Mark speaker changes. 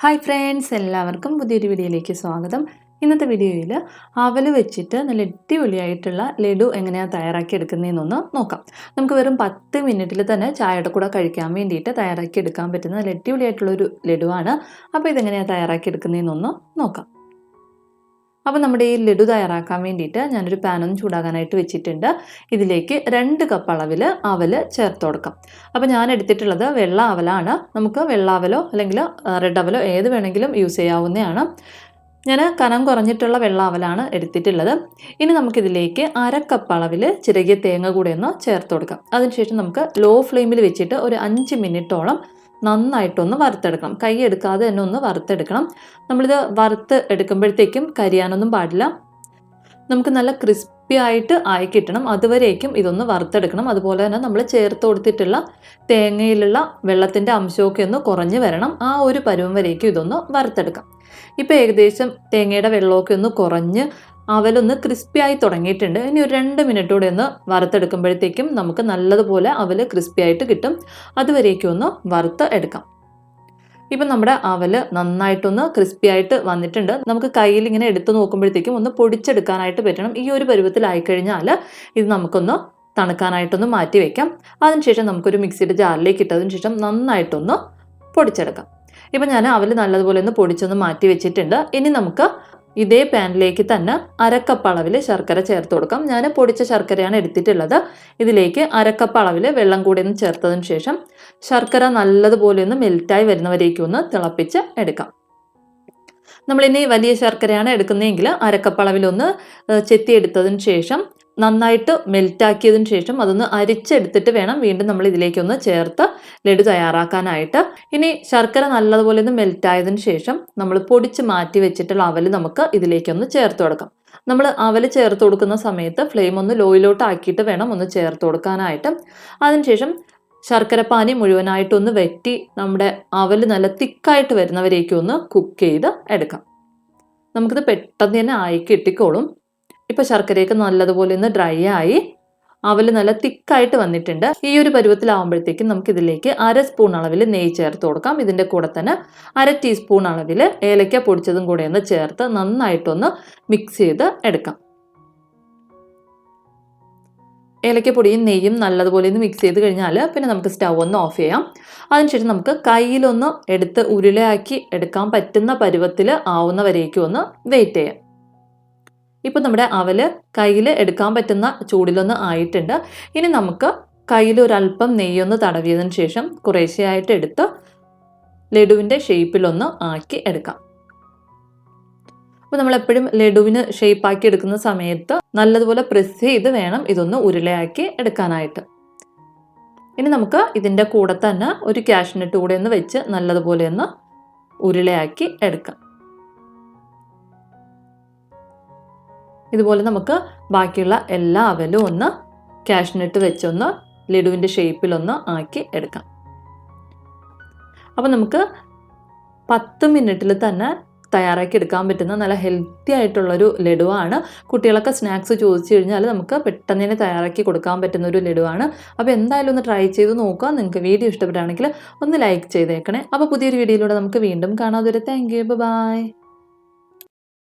Speaker 1: Hi friends എല്ലാവർക്കും പുതിയൊരു വീഡിയോയിലേക്ക് സ്വാഗതം. ഇന്നത്തെ വീഡിയോയിൽ അവൽ വെച്ചിട്ട് നല്ല അടിപൊളിയായിട്ടുള്ള ലഡു എങ്ങനെയാണ് തയ്യാറാക്കി എടുക്കുന്നതെന്നൊന്ന് നോക്കാം. നമുക്ക് വെറും പത്ത് മിനിറ്റിൽ തന്നെ ചായയുടെ കൂടെ കഴിക്കാൻ വേണ്ടിയിട്ട് തയ്യാറാക്കി എടുക്കാൻ പറ്റുന്ന നല്ല അടിപൊളിയായിട്ടുള്ളൊരു ലഡുവാണ്. അപ്പോൾ ഇതെങ്ങനെയാണ് തയ്യാറാക്കി എടുക്കുന്നതെന്നൊന്ന് നോക്കാം. അപ്പോൾ നമ്മുടെ ഈ ലഡു തയ്യാറാക്കാൻ വേണ്ടിയിട്ട് ഞാനൊരു പാനൊന്ന് ചൂടാകാനായിട്ട് വെച്ചിട്ടുണ്ട്. ഇതിലേക്ക് രണ്ട് കപ്പ് അളവിൽ അവൽ ചേർത്ത് കൊടുക്കാം. അപ്പോൾ ഞാൻ എടുത്തിട്ടുള്ളത് വെള്ള അവലാണ്. നമുക്ക് വെള്ള അവലോ അല്ലെങ്കിൽ റെഡ് അവലോ ഏത് വേണമെങ്കിലും യൂസ് ചെയ്യാവുന്നതാണ്. ഞാൻ കനം കുറഞ്ഞിട്ടുള്ള വെള്ള അവലാണ് എടുത്തിട്ടുള്ളത്. ഇനി നമുക്കിതിലേക്ക് അരക്കപ്പ് കപ്പ് അളവിൽ ചിരകിയ തേങ്ങ കൂടെ ഒന്ന് ചേർത്ത് കൊടുക്കാം. അതിനുശേഷം നമുക്ക് ലോ ഫ്ലെയിമിൽ വെച്ചിട്ട് ഒരു അഞ്ച് മിനിറ്റോളം നന്നായിട്ടൊന്ന് വറുത്തെടുക്കണം. കൈ എടുക്കാതെ തന്നെ ഒന്ന് വറുത്തെടുക്കണം. നമ്മളിത് വറുത്ത് എടുക്കുമ്പോഴത്തേക്കും കരിയാനൊന്നും പാടില്ല. നമുക്ക് നല്ല ക്രിസ്പി ആയിട്ട് ആയി കിട്ടണം. അതുവരേക്കും ഇതൊന്ന് വറുത്തെടുക്കണം. അതുപോലെ തന്നെ നമ്മൾ ചേർത്ത് കൊടുത്തിട്ടുള്ള തേങ്ങയിലുള്ള വെള്ളത്തിന്റെ അംശമൊക്കെ ഒന്ന് കുറഞ്ഞു വരണം. ആ ഒരു പരുവം വരേക്കും ഇതൊന്ന് വറുത്തെടുക്കാം. ഇപ്പോൾ ഏകദേശം തേങ്ങയുടെ വെള്ളമൊക്കെ ഒന്ന് കുറഞ്ഞ് അവലൊന്ന് ക്രിസ്പി ആയി തുടങ്ങിയിട്ടുണ്ട്. ഇനി ഒരു രണ്ട് മിനിറ്റ് കൂടെ ഒന്ന് വറുത്തെടുക്കുമ്പോഴത്തേക്കും നമുക്ക് നല്ലതുപോലെ അവൽ ക്രിസ്പി ആയിട്ട് കിട്ടും. അതുവരേക്കും ഒന്ന് വറുത്ത് എടുക്കാം. ഇപ്പം നമ്മുടെ അവൽ നന്നായിട്ടൊന്ന് ക്രിസ്പി ആയിട്ട് വന്നിട്ടുണ്ട്. നമുക്ക് കയ്യിൽ ഇങ്ങനെ എടുത്തു നോക്കുമ്പോഴത്തേക്കും ഒന്ന് പൊടിച്ചെടുക്കാനായിട്ട് പറ്റണം. ഈ ഒരു പരുവത്തിലായി കഴിഞ്ഞാൽ ഇത് നമുക്കൊന്ന് തണുക്കാനായിട്ടൊന്ന് മാറ്റി വയ്ക്കാം അതിനുശേഷം നമുക്കൊരു മിക്സിയുടെ ജാറിലേക്ക് ഇട്ടതിന് ശേഷം നന്നായിട്ടൊന്ന് പൊടിച്ചെടുക്കാം. ഇപ്പം ഞാൻ അവൽ നല്ലതുപോലെ ഒന്ന് പൊടിച്ചൊന്ന് മാറ്റി വെച്ചിട്ടുണ്ട്. ഇനി നമുക്ക് ഇതേ പാനിലേക്ക് തന്നെ അരക്കപ്പ് അളവിൽ ശർക്കര ചേർത്ത് കൊടുക്കാം. ഞാൻ പൊടിച്ച ശർക്കരയാണ് എടുത്തിട്ടുള്ളത്. ഇതിലേക്ക് അരക്കപ്പ് അളവിൽ വെള്ളം കൂടി ഒന്ന് ചേർത്തതിന് ശേഷം ശർക്കര നല്ലതുപോലെ ഒന്ന് മെൽറ്റായി വരുന്നവരേക്കും ഒന്ന് തിളപ്പിച്ച് എടുക്കാം. നമ്മളിനി വലിയ ശർക്കരയാണ് എടുക്കുന്നതെങ്കിൽ അരക്കപ്പ് അളവിലൊന്ന് ചെത്തിയെടുത്തതിന് ശേഷം നന്നായിട്ട് മെൽറ്റാക്കിയതിന് ശേഷം അതൊന്ന് അരിച്ചെടുത്തിട്ട് വേണം വീണ്ടും നമ്മൾ ഇതിലേക്കൊന്ന് ചേർത്ത് ലഡു തയ്യാറാക്കാനായിട്ട്. ഇനി ശർക്കര നല്ലതുപോലെ ഒന്ന് മെൽറ്റായതിനു ശേഷം നമ്മൾ പൊടിച്ച് മാറ്റി വെച്ചിട്ടുള്ള അവൽ നമുക്ക് ഇതിലേക്കൊന്ന് ചേർത്ത് കൊടുക്കാം. നമ്മൾ അവൽ ചേർത്ത് കൊടുക്കുന്ന സമയത്ത് ഫ്ലെയിം ഒന്ന് ലോയിലോട്ട് ആക്കിയിട്ട് വേണം ഒന്ന് ചേർത്ത് കൊടുക്കാനായിട്ട്. അതിനുശേഷം ശർക്കരപ്പാനി മുഴുവനായിട്ടൊന്ന് വെറ്റി നമ്മുടെ അവൽ നല്ല തിക്കായിട്ട് വരുന്നവരേക്കും ഒന്ന് കുക്ക് ചെയ്ത് എടുക്കാം. നമുക്കിത് പെട്ടെന്ന് തന്നെ ആയി കിട്ടിക്കോളും. ഇപ്പോൾ ശർക്കരയൊക്കെ നല്ലതുപോലെ ഒന്ന് ഡ്രൈ ആയി അവൽ നല്ല തിക്കായിട്ട് വന്നിട്ടുണ്ട്. ഈ ഒരു പരുവത്തിലാവുമ്പോഴത്തേക്കും നമുക്ക് ഇതിലേക്ക് അര സ്പൂൺ അളവിൽ നെയ്യ് ചേർത്ത് കൊടുക്കാം. ഇതിന്റെ കൂടെ തന്നെ അര ടീസ്പൂൺ അളവിൽ ഏലക്ക പൊടിച്ചതും കൂടെ ഒന്ന് ചേർത്ത് നന്നായിട്ടൊന്ന് മിക്സ് ചെയ്ത് എടുക്കാം. ഏലക്കപ്പൊടിയും നെയ്യും നല്ലതുപോലെ ഒന്ന് മിക്സ് ചെയ്ത് കഴിഞ്ഞാൽ പിന്നെ നമുക്ക് സ്റ്റൗ ഒന്ന് ഓഫ് ചെയ്യാം. അതിനുശേഷം നമുക്ക് കയ്യിലൊന്ന് എടുത്ത് ഉരുളയാക്കി എടുക്കാൻ പറ്റുന്ന പരുവത്തിൽ ആവുന്നവരേക്കും ഒന്ന് വെയിറ്റ് ചെയ്യാം. ഇപ്പോൾ നമ്മുടെ അവൽ കയ്യിൽ എടുക്കാൻ പറ്റുന്ന ചൂടിലൊന്ന് ആയിട്ടുണ്ട്. ഇനി നമുക്ക് കയ്യിൽ ഒരല്പം നെയ്യൊന്ന് തടവിയതിന് ശേഷം കുറേശ്ശെയായിട്ട് എടുത്ത് ലഡുവിന്റെ ഷേപ്പിലൊന്ന് ആക്കി എടുക്കാം. അപ്പോൾ നമ്മളെപ്പോഴും ലഡുവിന് ഷേപ്പാക്കി എടുക്കുന്ന സമയത്ത് നല്ലതുപോലെ പ്രസ് ചെയ്ത് വേണം ഇതൊന്ന് ഉരുളയാക്കി എടുക്കാനായിട്ട്. ഇനി നമുക്ക് ഇതിന്റെ കൂടെ തന്നെ ഒരു ക്യാഷ്നട്ട് കൂടെ ഒന്ന് വെച്ച് നല്ലതുപോലെ ഒന്ന് ഉരുളയാക്കി എടുക്കാം. ഇതുപോലെ നമുക്ക് ബാക്കിയുള്ള എല്ലാ അവലും ഒന്ന് ക്യാഷിനിട്ട് വെച്ചൊന്ന് ലഡുവിന്റെ ഷേപ്പിലൊന്ന് ആക്കി എടുക്കാം. അപ്പോൾ നമുക്ക് പത്ത് മിനിറ്റിൽ തന്നെ തയ്യാറാക്കി എടുക്കാൻ പറ്റുന്ന നല്ല ഹെൽത്തി ആയിട്ടുള്ളൊരു ലഡുവാണ്. കുട്ടികളൊക്കെ സ്നാക്സ് ചോദിച്ചു കഴിഞ്ഞാൽ നമുക്ക് പെട്ടെന്ന് തന്നെ തയ്യാറാക്കി കൊടുക്കാൻ പറ്റുന്ന ഒരു ലഡുവാണ്. അപ്പോൾ എന്തായാലും ഒന്ന് ട്രൈ ചെയ്ത് നോക്കുക. നിങ്ങൾക്ക് വീഡിയോ ഇഷ്ടപ്പെടുകയാണെങ്കിൽ ഒന്ന് ലൈക്ക് ചെയ്തേക്കണേ. അപ്പോൾ പുതിയൊരു വീഡിയോയിലൂടെ നമുക്ക് വീണ്ടും കാണാതെ താങ്ക് യു ബൈ